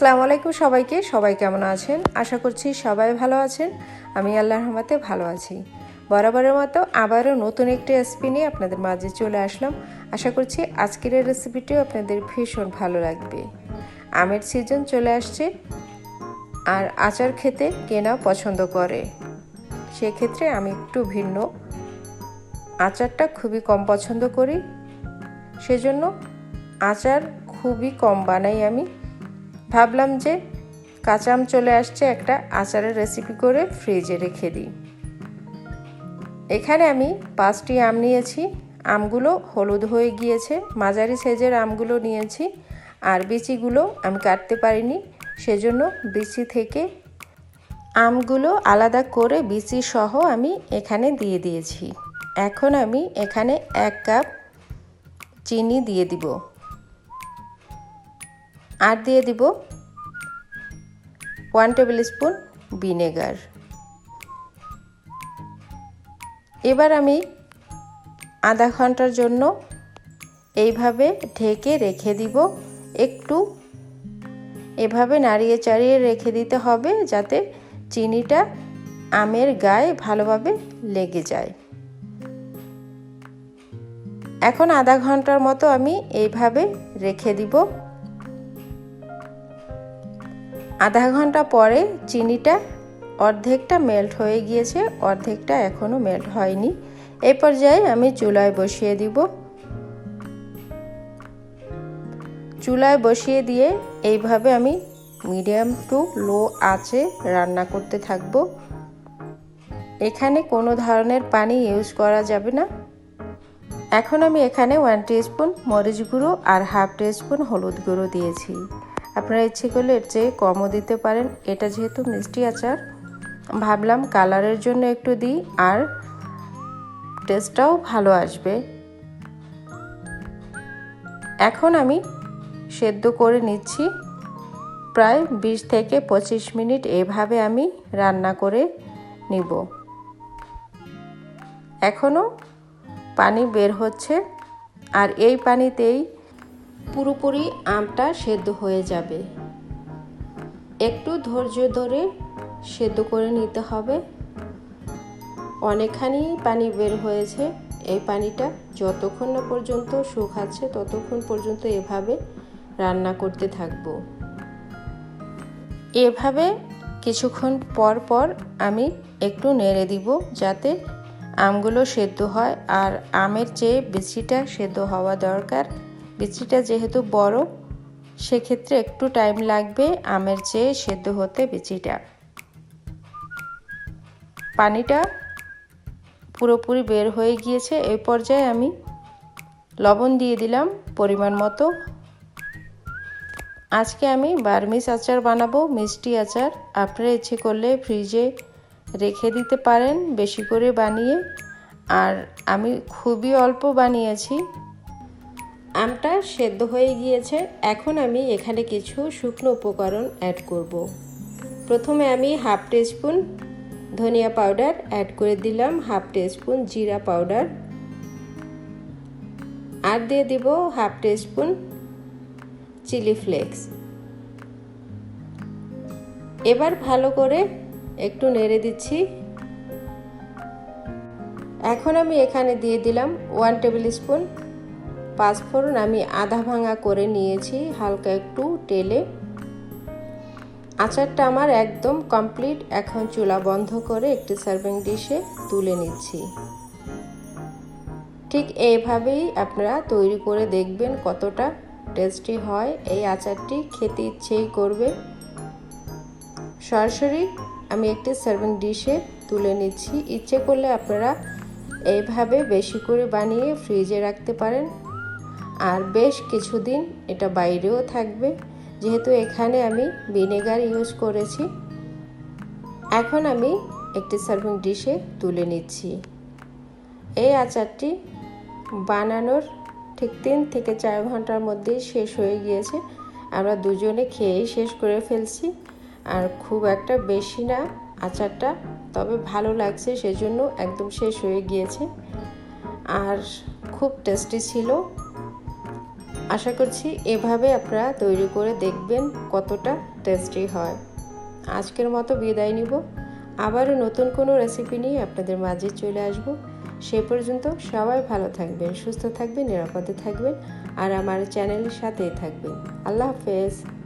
আসসালামু আলাইকুম সবাইকে। সবাই কেমন আছেন? আশা করছি সবাই ভালো আছেন। আমি আল্লাহর রহমতে ভালো আছি। বরাবরের মতো আবারও নতুন একটি রেসিপি নিয়ে আপনাদের মাঝে চলে আসলাম। আশা করছি আজকের এই রেসিপিটিও আপনাদের ভীষণ ভালো লাগবে। আমের সিজন চলে আসছে আর আচার খেতে কেনা পছন্দ করে? সেক্ষেত্রে আমি একটু ভিন্ন। আচারটা খুবই কম পছন্দ করি। সেজন্য আচার খুবই কম বানাই আমি। ভাবলাম যে কাঁচা আম চলে আসছে একটা আচারের রেসিপি করে ফ্রিজে রেখে দিই। এখানে আমি পাঁচটি আম নিয়েছি। আমগুলো হলুদ হয়ে গিয়েছে। মাঝারি সাইজের আমগুলো নিয়েছি। আর বিচিগুলো আমি কাটতে পারিনি। সেজন্য বিচি থেকে আমগুলো আলাদা করে বিচি সহ আমি এখানে দিয়ে দিয়েছি। এখন আমি এখানে এক কাপ চিনি দিয়ে দিব। আর দিয়ে দিব ওয়ান টেবিল স্পুন ভিনেগার এবার আমি আধা ঘণ্টার জন্য এইভাবে ঢেকে রেখে দিব। একটু এভাবে নাড়িয়ে চাড়িয়ে রেখে দিতে হবে যাতে চিনিটা আমের গায়ে ভালোভাবে লেগে যায়। এখন আধা ঘণ্টার মতো আমি এইভাবে রেখে দিব। আধা ঘণ্টা পরে চিনিটা অর্ধেকটা মেল্ট হয়ে গিয়েছে, অর্ধেকটা এখনও মেল্ট হয়নি। এই পর্যায়ে আমি চুলায় বসিয়ে দিব। চুলায় বসিয়ে দিয়ে এইভাবে আমি মিডিয়াম টু লো আঁচে রান্না করতে থাকব। এখানে কোনো ধরনের পানি ইউজ করা যাবে না। এখন আমি এখানে ওয়ান স্পুন মরিচ গুঁড়ো আর হাফ স্পুন হলুদ গুঁড়ো দিয়েছি। আপনারা ইচ্ছে করলে এর চেয়ে কমও দিতে পারেন। এটা যেহেতু মিষ্টি আচার, ভাবলাম কালারের জন্য একটু দিই আর টেস্টটাও ভালো আসবে। এখন আমি সেদ্ধ করে নিচ্ছি। প্রায় বিশ থেকে পঁচিশ মিনিট এভাবে আমি রান্না করে নিব। এখনও পানি বের হচ্ছে আর এই পানিতেই পুরোপুরি আমটা সেদ্ধ হয়ে যাবে। একটু ধৈর্য ধরে সেদ্ধ করে নিতে হবে। অনেকখানি পানি বের হয়েছে। এই পানিটা যতক্ষণ না পর্যন্ত শুকাচ্ছে, ততক্ষণ পর্যন্ত এভাবে রান্না করতে থাকব। এভাবে কিছুক্ষণ পর পর আমি একটু নেড়ে দিব যাতে আমগুলো সেদ্ধ হয় আর আমের চেয়ে বেশিটা সেদ্ধ হওয়া দরকার। বিচিটা যেহেতু বড়, সেক্ষেত্রে একটু টাইম লাগবে আমের চেয়ে সেদ্ধ হতে বিচিটা। পানিটা পুরোপুরি বের হয়ে গিয়েছে এই পর্যায়ে আমি লবণ দিয়ে দিলাম পরিমাণ মতো। আজকে আমি বার্মিস আচার বানাবো, মিষ্টি আচার। আপনারা ইচ্ছে করলে ফ্রিজে রেখে দিতে পারেন, বেশি করে বানিয়ে। আর আমি খুবই অল্প বানিয়েছি আমটা সেদ্ধ হয়ে গিয়েছে। এখন আমি এখানে কিছু শুকনো উপকরণ অ্যাড করব। প্রথমে আমি হাফ টিস্পুন ধনিয়া পাউডার অ্যাড করে দিলাম, হাফ টিস্পুন জিরা পাউডার। আর দিয়ে দিব হাফ টিস্পুন চিলি ফ্লেক্স। এবার ভালো করে একটু নেড়ে দিচ্ছি। এখন আমি এখানে দিয়ে দিলাম ওয়ান টেবিল স্পুন পাঁচফোড়ন আমি আধা ভাঙা করে নিয়েছি, হালকা একটু টেলে আচারটা আমার একদম কমপ্লিট। এখন চুলা বন্ধ করে একটি সার্ভিং ডিশে তুলে নিচ্ছি। ঠিক এইভাবেই আপনারা তৈরি করে দেখবেন কতটা টেস্টি হয়। এই আচারটি খেতে ইচ্ছেই করবে। সরাসরি আমি একটি সার্ভিং ডিশে তুলে নিচ্ছি। ইচ্ছে করলে আপনারা এইভাবে বেশি করে বানিয়ে ফ্রিজে রাখতে পারেন। আর বেশ কিছুদিন এটা বাইরেও থাকবে। যেহেতু এখানে আমি ভিনেগার ইউজ করেছি। এখন আমি একটি সার্ভিং ডিশে তুলে নিচ্ছি। এই আচারটি বানানোর ঠিক তিন থেকে চার ঘণ্টার মধ্যে শেষ হয়ে গিয়েছে। আমরা দুজনে খেয়েই শেষ করে ফেলছি। আর খুব একটা বেশি না আচারটা, তবে ভালো লাগছে, সেজন্য একদম শেষ হয়ে গিয়েছে। আর খুব টেস্টি ছিল। আশা করছি এভাবে আপনারা তৈরি করে দেখবেন কতটা টেস্টি হয়। আজকের মতো বিদায় নিব। আবারও নতুন কোনো রেসিপি নিয়ে আপনাদের মাঝে চলে আসব। সে পর্যন্ত সবাই ভালো থাকবেন, সুস্থ থাকবেন, নিরাপদে থাকবেন, আর আমার চ্যানেলের সাথেই থাকবেন। আল্লাহ হাফেজ।